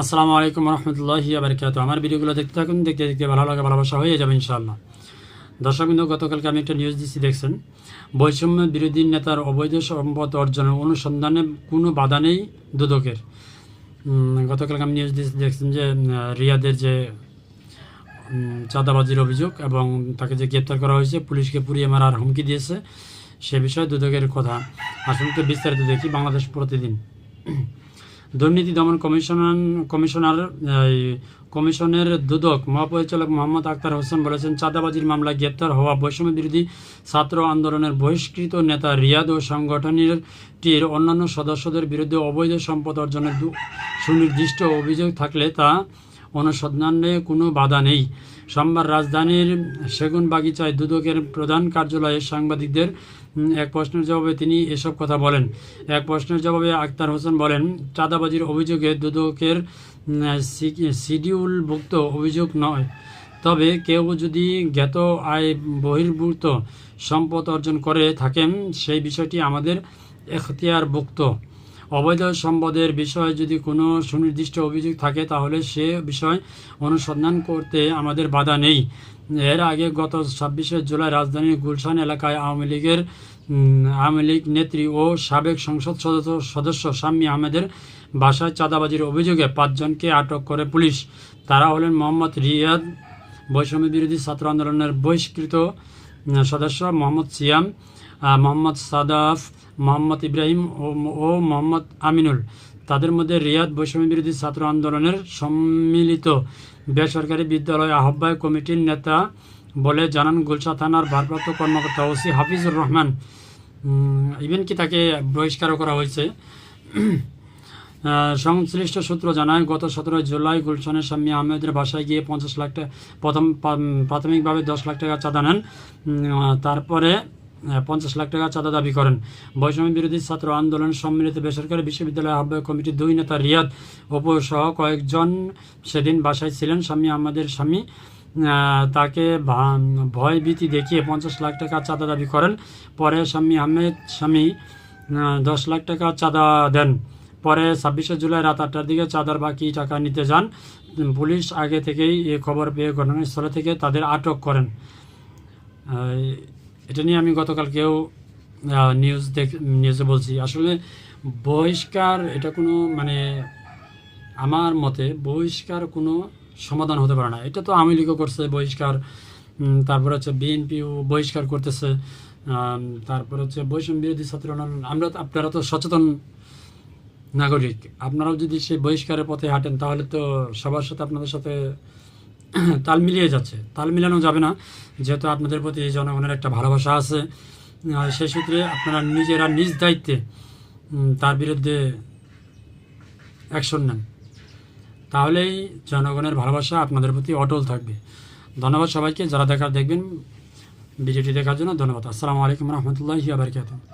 আসসালামু আলাইকুম রহমতুল্লাহি আবরকাত আমার ভিডিওগুলো দেখতে থাকুন, দেখতে দেখতে ভালো লাগে, ভালোবাসা হয়ে যাবে ইনশাআল্লাহ। দর্শকবৃন্দ গতকালকে আমি একটা নিউজ দিচ্ছি দেখছেন? বৈষম্য বিরোধী নেতার অবৈধ সম্পদ অর্জনের অনুসন্ধানে কোনো বাধা নেই দুদকের। গতকালকে আমি নিউজ দিচ্ছি দেখছেন যে রিয়াদের যে চাঁদাবাজির অভিযোগ এবং তাকে যে গ্রেপ্তার করা হয়েছে, পুলিশকে পুড়িয়ে মারার হুমকি দিয়েছে, সে বিষয়ে দুদকের কথা। আসলে তো বিস্তারিত দেখি বাংলাদেশ প্রতিদিন। দুর্নীতি দমন কমিশনার কমিশনার কমিশনের দুদক মহাপরিচালক মোহাম্মদ আক্তার হোসেন বলেছেন, চাঁদাবাজির মামলায় গ্রেপ্তার হওয়া বৈষম্য বিরোধী ছাত্র আন্দোলনের বহিষ্কৃত নেতা রিয়াদ ও সংগঠনের টির অন্যান্য সদস্যদের বিরুদ্ধে অবৈধ সম্পদ অর্জনের সুনির্দিষ্ট অভিযোগ থাকলে তা অনুসন্ধানে কোনো বাধা নেই। সোমবার রাজধানীর সেগুন বাগিচায় দুদকের প্রধান কার্যালয়ে সাংবাদিকদের এক প্রশ্নের জবাবে তিনি এসব কথা বলেন। এক প্রশ্নের জবাবে আক্তার হোসেন বলেন, চাঁদাবাজির অভিযোগে দুদকের শিডিউলভুক্ত অভিযোগ নয়। তবে কেউ যদি জ্ঞাত আয় বহির্ভূত সম্পদ অর্জন করে থাকেন, সেই বিষয়টি আমাদের এখতিয়ারভুক্ত। অবৈধ সম্পদের বিষয়ে যদি কোনো সুনির্দিষ্ট অভিযোগ থাকে, তাহলে সে বিষয় অনুসন্ধান করতে আমাদের বাধা নেই। এর আগে গত ছাব্বিশে জুলাই রাজধানীর গুলশান এলাকায় আওয়ামী লীগের আওয়ামী লীগ নেত্রী ও সাবেক সংসদ সদস্য সদস্য শাম্মী আহমেদের বাসায় চাঁদাবাজির অভিযোগে পাঁচজনকে আটক করে পুলিশ। তারা হলেন মোহাম্মদ রিয়াদ বৈষম্য বিরোধী ছাত্র আন্দোলনের বহিষ্কৃত সদস্য মোহাম্মদ সিয়াম মোহাম্মদ সাদাফ, মোহাম্মদ ইব্রাহিম ও মোহাম্মদ আমিনুল। তাদের মধ্যে রিয়াদ বৈষম্য বিরোধী ছাত্র আন্দোলনের সম্মিলিত বেসরকারি বিদ্যালয় আহ্বায়ক কমিটির নেতা বলে জানান গুলশা থানার ভারপ্রাপ্ত কর্মকর্তা ওসি হাফিজুর রহমান। ইভেন কি তাকে বহিষ্কারও করা হয়েছে? সংশ্লিষ্ট সূত্র জানায়, গত সতেরোই জুলাই গুলশানের স্বামী আহমেদের বাসায় গিয়ে পঞ্চাশ লাখ টাকা প্রথম প্রাথমিকভাবে দশ লাখ টাকা চাঁদা নেন। তারপরে পঞ্চাশ লাখ টাকা চাঁদা দাবি করেন। বৈষম্য বিরোধী ছাত্র আন্দোলন সম্মিলিত বেসরকারি বিশ্ববিদ্যালয় আহ্বায়ক কমিটির দুই নেতা রিয়াদ অপু সহ কয়েকজন সেদিন বাসায় ছিলেন। স্বামী আহমেদের স্বামী তাকে ভয় ভীতি দেখিয়ে পঞ্চাশ লাখ টাকা চাঁদা দাবি করেন। পরে স্বামী আহমেদ স্বামী দশ লাখ টাকা চাঁদা দেন। পরে ছাব্বিশে জুলাই রাত আটটার দিকে চাঁদার বাকি টাকা নিতে যান। পুলিশ আগে থেকেই এ খবর পেয়ে ঘটনাস্থলে থেকে তাদের আটক করেন। এটা নিয়ে আমি গতকালকেও নিউজ দেখ নিউজে বলছি। আসলে বহিষ্কার এটা কোনো মানে আমার মতে বহিষ্কার কোনো সমাধান হতে পারে না। এটা তো আওয়ামী লীগও করছে বহিষ্কার। তারপর হচ্ছে বিএনপিও বহিষ্কার করতেছে। তারপর হচ্ছে বৈষম্য বিরোধী ছাত্র আমরা, আপনারা তো সচেতন নাগরিক। আপনারাও যদি সেই বহিষ্কারের পথে হাঁটেন, তাহলে তো সবার সাথে আপনাদের সাথে তাল মিলিয়ে যাচ্ছে। তাল মিলানো যাবে না। যেহেতু আপনাদের প্রতি জনগণের একটা ভালোবাসা আছে সেই সূত্রে আপনারা নিজেরা নিজ দায়িত্বে তার বিরুদ্ধে অ্যাকশন নেন। তাহলেই জনগণের ভালোবাসা আপনাদের প্রতি অটল থাকবে। ধন্যবাদ সবাইকে। যারা দেখার দেখবেন, ভিডিওটি দেখার জন্য ধন্যবাদ। আসসালামু আলাইকুম রহমতুল্লাহি আবরকাত